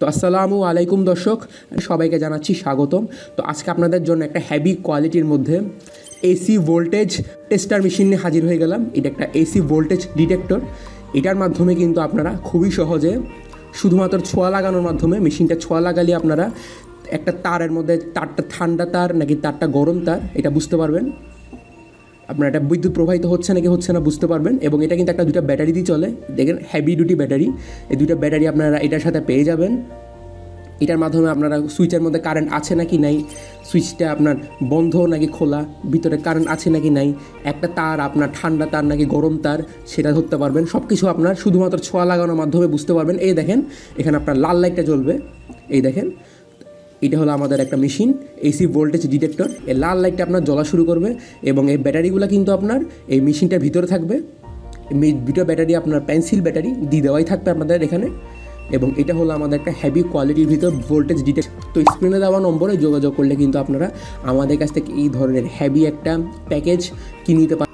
তো আসসালামু আলাইকুম দর্শক, সবাইকে জানাচ্ছি স্বাগতম। তো আজকে আপনাদের জন্য একটা হ্যাভি কোয়ালিটির মধ্যে এসি ভোল্টেজ টেস্টার মেশিন নিয়ে হাজির হয়ে গেলাম। এটা একটা এসি ভোল্টেজ ডিটেক্টর এটার মাধ্যমে কিন্তু আপনারা খুবই সহজে শুধুমাত্র ছোঁয়া লাগানোর মাধ্যমে মেশিনটা ছোঁয়া লাগালে আপনারা একটা তারের মধ্যে তারটা ঠান্ডা তার নাকি তারটা গরম তার, এটা বুঝতে পারবেন। আপনার এটা বিদ্যুৎ প্রবাহিত হচ্ছে নাকি হচ্ছে না বুঝতে পারবেন, এবং এটা কিন্তু একটা দুটো ব্যাটারি দিয়ে চলে। দেখেন হেভি ডিউটি ব্যাটারি। এই দুটো ব্যাটারি আপনারা এটার সাথে পেয়ে যাবেন। এটার মাধ্যমে আপনারা সুইচের মধ্যে কারেন্ট আছে নাকি নাই, সুইচটা আপনার বন্ধ নাকি খোলা, ভিতরে কারেন্ট আছে নাকি নাই, একটা তার আপনার ঠান্ডা তার নাকি গরম তার, সেটা ধরতে পারবেন। সব কিছু আপনার শুধুমাত্র ছোঁয়া লাগানোর মাধ্যমে বুঝতে পারবেন। এই দেখেন, এখানে আপনার লাল লাইটটা জ্বলবে। এই দেখেন এটা হলো আমাদের একটা মেশিন, এসি ভোল্টেজ ডিটেক্টর। এই লাল লাইটটা আপনার জ্বলা শুরু করবে এবং এই ব্যাটারিগুলো কিন্তু আপনার এই মেশিনটার ভিতরে থাকবে। দুটো ব্যাটারি আপনার পেন্সিল ব্যাটারি দিয়ে দেওয়াই থাকবে আপনাদের এখানে। এবং এটা হলো আমাদের একটা হ্যাভি কোয়ালিটির ভিতর ভোল্টেজ ডিটেক্ট তো স্ক্রিনে দেওয়া নম্বরে যোগাযোগ করলে কিন্তু আপনারা আমাদের কাছ থেকে এই ধরনের হ্যাভি একটা প্যাকেজ কিনে নিতে পারেন